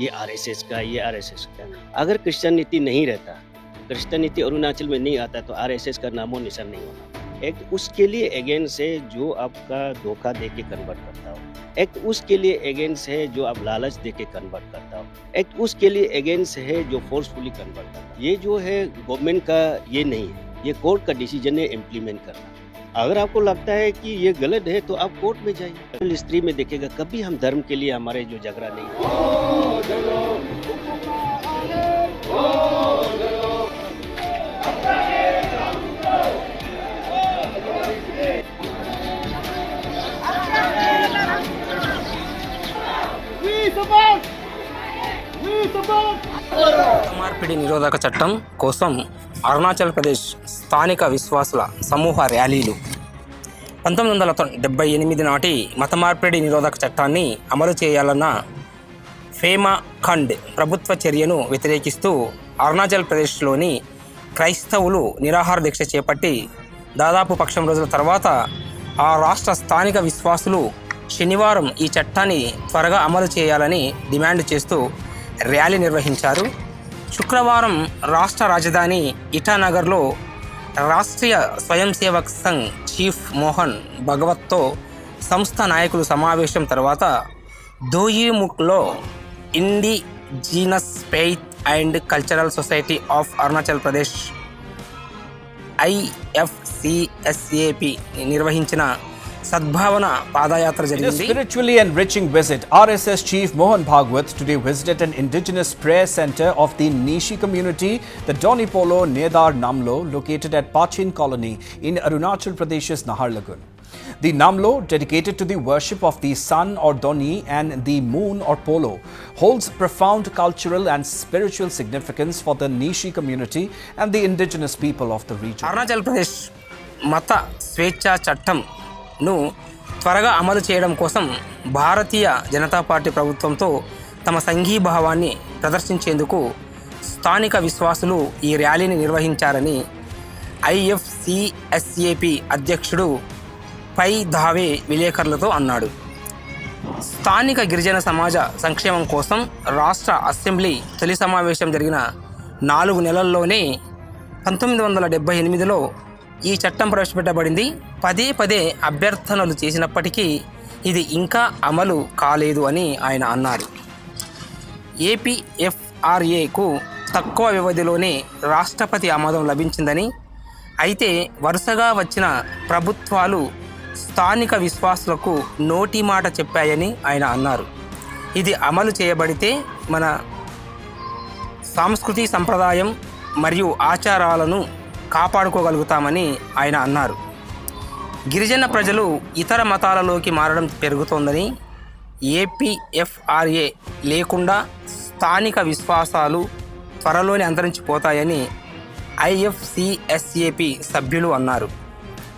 ये आरएसएस का, ये आरएसएस का। अगर क्रिश्चियन नीति नहीं रहता क्रिश्चियन नीति अरुणाचल में नहीं आता तो आरएसएस का नामो निशान नहीं होना एक उसके लिए अगेंस्ट है जो आपका धोखा दे के कन्वर्ट करता हो, एक उसके लिए अगेंस्ट है जो आप लालच दे के कन्वर्ट करता हो, एक उसके लिए अगेंस्ट है जो फोर्सफुली कन्वर्ट करता है। ये जो है गवर्नमेंट का ये नहीं है, ये कोर्ट का डिसीज़न है इम्प्लीमेंट करना। अगर आपको लगता है कि ये गलत है तो आप कोर्ट में जाइए स्त्री में देखेगा कभी हम धर्म के लिए हमारे जो झगड़ा नहीं है మార్పిడి నిరోధక చట్టం కోసం అరుణాచల్ ప్రదేశ్ స్థానిక విశ్వాసుల సమూహ ర్యాలీలు పంతొమ్మిది వందల డెబ్బై ఎనిమిది నాటి మత మార్పిడి నిరోధక చట్టాన్ని అమలు చేయాలన్న ఫేమా ఖండ్ ప్రభుత్వ చర్యను వ్యతిరేకిస్తూ అరుణాచల్ ప్రదేశ్లోని క్రైస్తవులు నిరాహార దీక్ష చేపట్టి దాదాపు పక్షం రోజుల తర్వాత ఆ రాష్ట్ర స్థానిక విశ్వాసులు శనివారం ఈ చట్టాన్ని త్వరగా అమలు చేయాలని డిమాండ్ చేస్తూ ర్యాలీ నిర్వహించారు. శుక్రవారం రాష్ట్ర రాజధాని ఇటానగర్లో రాష్ట్రీయ స్వయం సేవక్ సంఘ్ చీఫ్ మోహన్ భగవత్తో సంస్థ నాయకులు సమావేశం తర్వాత దోయిముక్లో indigenous faith and cultural society of Arunachal Pradesh IFCSAP నిర్వహించిన సద్భావన పాదయాత్ర In a జరిగింది spiritually enriching visit, RSS Chief Mohan Bhagwat today visited an indigenous prayer center of the Nishi community, the Donipolo Nedar Namlo, located at Pachin Colony in Arunachal Pradesh's Nahar Lagoon. The Namlo, dedicated to the worship of the sun or Doni and the moon or Polo, holds profound cultural and spiritual significance for the Nishi community and the indigenous people of the region. Arunachal Pradesh మత స్వేచ్ఛ ను త్వరగా అమలు చేయడం కోసం Bharatiya Janata party ప్రభుత్వంతో తమ సంఘీభావాన్ని ప్రదర్శించేందుకు స్థానిక విశ్వాసులు ఈ ర్యాలీని నిర్వహించారని ఐఎఫ్సిఎస్ఏపి అధ్యక్షుడు పై ధావే విలేకరులతో అన్నాడు. స్థానిక గిరిజన సమాజ సంక్షేమం కోసం రాష్ట్ర అసెంబ్లీ తొలి సమావేశం జరిగిన నాలుగు నెలల్లోనే పంతొమ్మిది వందల డెబ్బై ఎనిమిదిలో ఈ చట్టం ప్రవేశపెట్టబడింది. పదే పదే అభ్యర్థనలు చేసినప్పటికీ ఇది ఇంకా అమలు కాలేదు అని ఆయన అన్నారు. ఏపీఎఫ్ఆర్ఏకు తక్కువ వ్యవధిలోనే రాష్ట్రపతి ఆమోదం లభించిందని అయితే వరుసగా వచ్చిన ప్రభుత్వాలు స్థానిక విశ్వాసులకు నోటి మాట చెప్పాయని ఆయన అన్నారు. ఇది అమలు చేయబడితే మన సాంస్కృతి సంప్రదాయం మరియు ఆచారాలను కాపాడుకోగలుగుతామని ఆయన అన్నారు. గిరిజన ప్రజలు ఇతర మతాలలోకి మారడం పెరుగుతోందని ఏపీఎఫ్ఆర్ఏ లేకుండా స్థానిక విశ్వాసాలు త్వరలోనే అంతరించిపోతాయని ఐఎఫ్సిఎస్ఏపి సభ్యులు అన్నారు.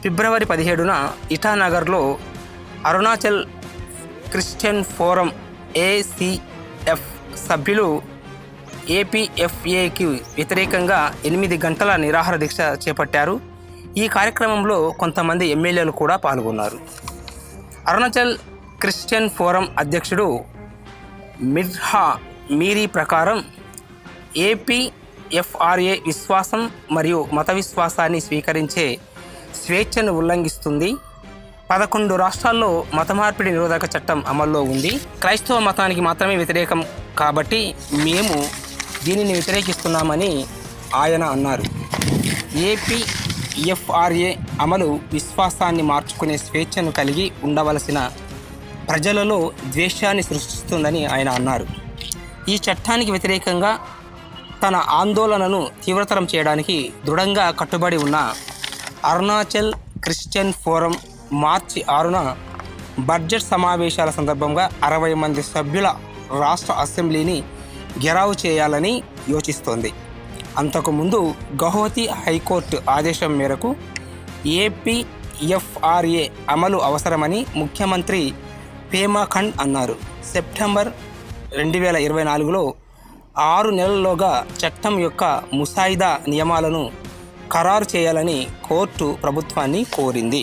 ఫిబ్రవరి పదిహేడున ఇటానగర్లో అరుణాచల్ క్రిస్టియన్ ఫోరం ఏసీఎఫ్ సభ్యులు ఏపీఎఫ్ఏకి వ్యతిరేకంగా ఎనిమిది గంటల నిరాహార దీక్ష చేపట్టారు. ఈ కార్యక్రమంలో కొంతమంది ఎమ్మెల్యేలు కూడా పాల్గొన్నారు. అరుణాచల్ క్రిస్టియన్ ఫోరం అధ్యక్షుడు మిర్హా మీరీ ప్రకారం ఏపీఎఫ్ఆర్ఏ విశ్వాసం మరియు మత విశ్వాసాన్ని స్వీకరించే స్వేచ్ఛను ఉల్లంఘిస్తుంది. పదకొండు రాష్ట్రాల్లో మత మార్పిడి నిరోధక చట్టం అమల్లో ఉంది. క్రైస్తవ మతానికి మాత్రమే వ్యతిరేకం కాబట్టి మేము దీనిని వ్యతిరేకిస్తున్నామని ఆయన అన్నారు. ఏపీఎఫ్ఆర్ఏ అమలు విశ్వాసాన్ని మార్చుకునే స్వేచ్ఛను కలిగి ఉండవలసిన ప్రజలలో ద్వేషాన్ని సృష్టిస్తుందని ఆయన అన్నారు. ఈ చట్టానికి వ్యతిరేకంగా తన ఆందోళనను తీవ్రతరం చేయడానికి దృఢంగా కట్టుబడి ఉన్న అరుణాచల్ క్రిస్టియన్ ఫోరం మార్చి ఆరున బడ్జెట్ సమావేశాల సందర్భంగా అరవై మంది సభ్యుల రాష్ట్ర అసెంబ్లీని గెరావు చేయాలని యోచిస్తోంది. అంతకుముందు గౌహతి హైకోర్టు ఆదేశం మేరకు ఏపీఎఫ్ఆర్ఏ అమలు అవసరమని ముఖ్యమంత్రి పేమా ఖండ్ అన్నారు. సెప్టెంబర్ రెండు వేల ఇరవై నాలుగులో ఆరు నెలల్లోగా చట్టం యొక్క ముసాయిదా నియమాలను ఖరారు చేయాలని కోర్టు ప్రభుత్వాన్ని కోరింది.